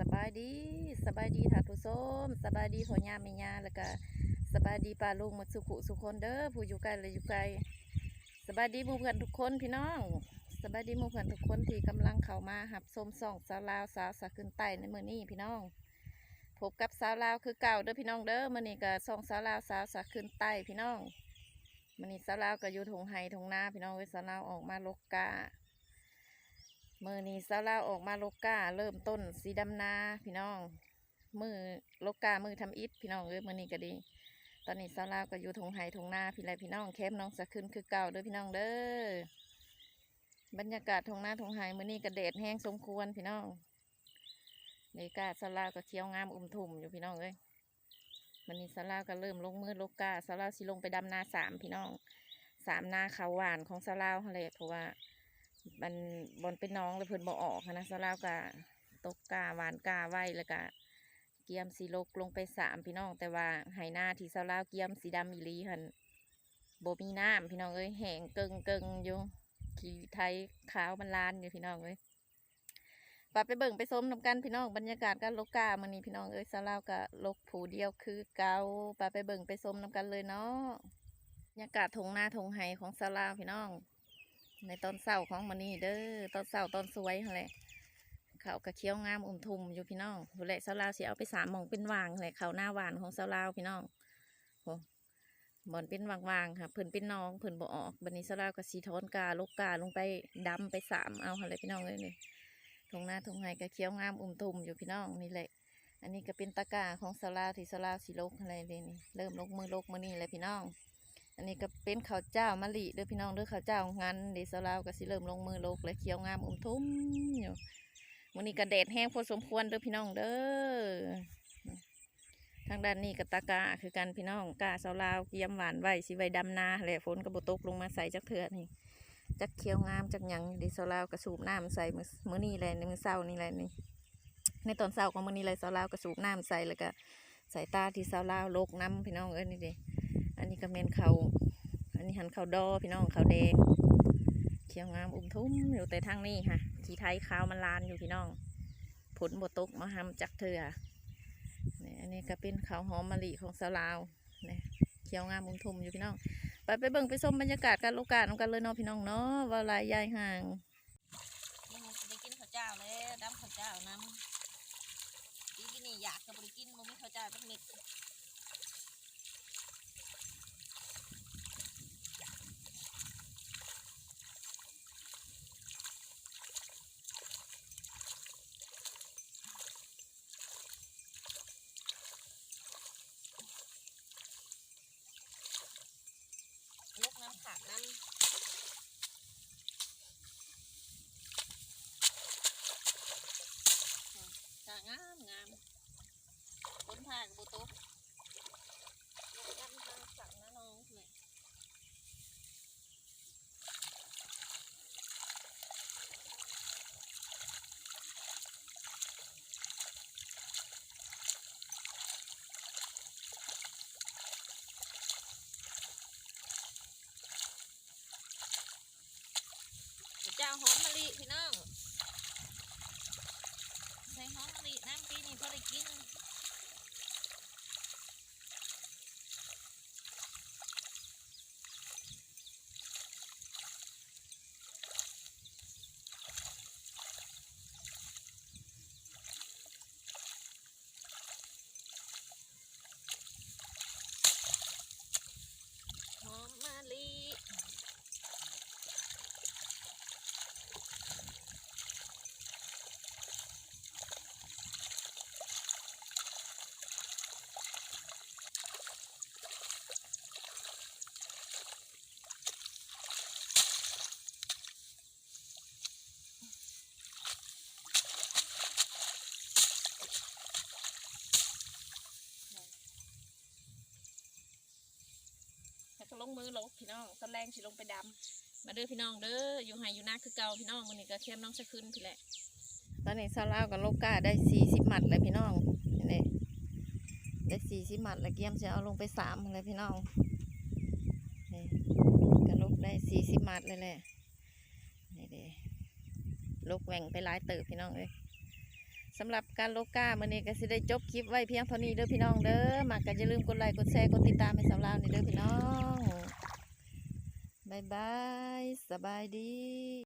สบายดีสบายดีท่านผู้ชมสบายดีพ่อย่าแม่ย่าแล้วก็สบายดีป้าลุงหมดสุขุสุคนเด้อผู้อยู่ไกลและอยู่ไกลสบายดีหมู่เพื่อนทุกคนพี่น้องสบายดีหมู่เพื่อนทุกคนที่กำลังเข้ามาหับชมส่องสาวลาวสาวสาขึ้นใต้ในมื้อนี้พี่น้องพบกับสาวลาวคือเก่าเด้อพี่น้องเด้อมื้อนี้ก็ส่องสาวลาวสาวสาขึ้นใต้พี่น้องมื้อนี้สาวลาวก็อยู่ทงไห้ทงนาพี่น้องเว้ยสาวลาวออกมาลกกา มือนี้สาลาออกมาโลกาเริ่มต้นสีดำนาพี่น้อง มือโลกามือทำอิฐพี่น้องเอ้ยมือนี้ก็ดี ตอนนี้สาลาก็อยู่ทงไห้ทงนาพี่ไรพี่น้องแคมป์น้องสะขึ้นคือเก่าเด้อพี่น้องเด้อบรรยากาศทงนาทงไห้มือนี้ก็แดดแห้งสมควรพี่น้องนี่กาสาลาก็เคี้ยวงามอุ่มทุ่มอยู่พี่น้องเอ้ยมันนี้สาลาก็เริ่มลงมือโลกาสาลาสิลงไปดำนาสามพี่น้องสามนาขาวหวานของสาลาวหั่นแหละเพราะว่า มันบอลเป็นน้องเลยเพิ่นบ่ออกนะสลาวกะตกกาหวานกาไว้แล้วก็เกียมสีลกลงไปสามพี่น้อง แต่ว่าไหหน้าที่สลาวเกียมสีดำอีลีหันโบมีน้ำพี่น้องเอ้ยแห้งเกิงเกิงอยู่ขี้ไทยขาวมันลานอยู่พี่น้องเอ้ยปไปเบิ่งไปส้มนำกันพี่น้องบรรยากาศการลกกามันนี้พี่น้องเอ้ยสลาวกะลกผูเดียวคือเกาปไปเบิ่งไปส้มนำกันเลยเนาะบรรยากาศทงหน้าทงไห้ของสลาวพี่น้อง ในตอนเศร้าของมันนี่เด้อตอนเศร้าตอนสวยหั่นแหละเขากระเคี้ยวงามอุ่มทุมอยู่พี่น้องผู้แหละสาวลาวเสิเอาไปสามมองเป็นวางแหละเขาหน้าหวานของสาวลาวพี่น้องโอ้บอนเป็นวางวางๆค่ะเพิ่นเป็นน้องเพิ่นบ่ออกบันนี้สาวลาวก็สีทอนกาลูกกาลงไปดำไปสามเอาหั่นแหละพี่น้องเลยนี่ทงหน้าทงไห้กระเคี้ยวงามอุ่มทุมอยู่พี่น้องนี่แหละ อันนี้ก็เป็นตะกาของสาวลาวที่สาวลาวสิลกอะไรเลยนี่เริ่มลกมือลกมือนี่เลยพี่น้อง อันนี้ก็เป็นข้าวเจ้ามะลิเด้อพี่น้องเด้อข้าวเจ้างานเดซาลาวก็สิเริ่มลงมือโลกและเขียวงามอุ้มทุ่มอยู่วันนี้ก็แดดแห้งพอสมควรเด้อพี่น้องเด้อทางด้านนี้ก็ตากาคือกันพี่น้องกาสาวลาวเกียมหวานไว้สิไว้ดำนาแหละฝนก็บ่ตกลงมาใส่จักเถื่อนี่จักเขียวงามจักหยังเดซาลาวก็สูบน้ำใส่มือมือนี้แหละในมือเช้านี่แหละนี่ในตอนเช้าของมือนี้เลยสาวลาวก็สูบน้ำใส่แล้วก็ใส่ตาที่สาวลาวโลกน้ำพี่น้องเอ้ยนี่เด้อันนี้ ก็เมนเขาอันนี้หันเขาดอพี่น้องเขาแดงเขียวงามอุ้มทุ่มอยู่แต่ทางนี้ค่ะขี่ไทยขาวมันลานอยู่พี่น้องผลบดตกมาหำจากเถื่อนี่อันนี้ก็เป็นเขาวหอมมะลิของสาวลาวนี่เขียวงามอุ้มทุ่มอยู่พี่น้อง ไปไปเบิ่งไปชมบรรยากาศการโลกาน้ำกันเลยเนาะพี่น้องเนาะว่าลายยายห่างนี่มันได้กินข้าวเจ้าแล้วดำข้าวเจ้าน้ำกินกินนี่อยากกับบริกินมันมีข้าวเจ้าเป็นเม็ด ลูกน้ำขาดน้ำจะงามงาม ต้นทางบุตุลูกน้ำทางสั่งนะน้องเลยเจ้าหอมมะลิพี่น้องใส่หอมมะลิน้ำปีนี้พอได้กิน หอมมะลิแลงมือลงพี่น้องตอนแรงสิลงไปดำมาเด้อพี่น้องเด้ออยู่ไห้อยู่นาคือเก่าพี่น้องมันนี่ก็เข้มน้องสะขึ้นพี่แหละตอนนี้ซาลาวกับโลกาได้สี่สิบหมัดเลยพี่น้องนี่ได้สี่สิบหมัดแล้วเกียมจะเอาลงไปสามเลยพี่น้องนี่กระลูกได้สี่สิบหมัดเลยแหละนี่เด้ลูกแหว่งไปหลายเติบพี่น้องเลย สำหรับการโลกามื่อนี้ก็สิได้จบคลิปไว้เพียงเท่านี้เด้อพี่น้องเด้อมากก็อย่าลืมกดไลค์กดแชร์กดติดตามให้สาวลาวนี่เด้อพี่น้องบายบายสบายดี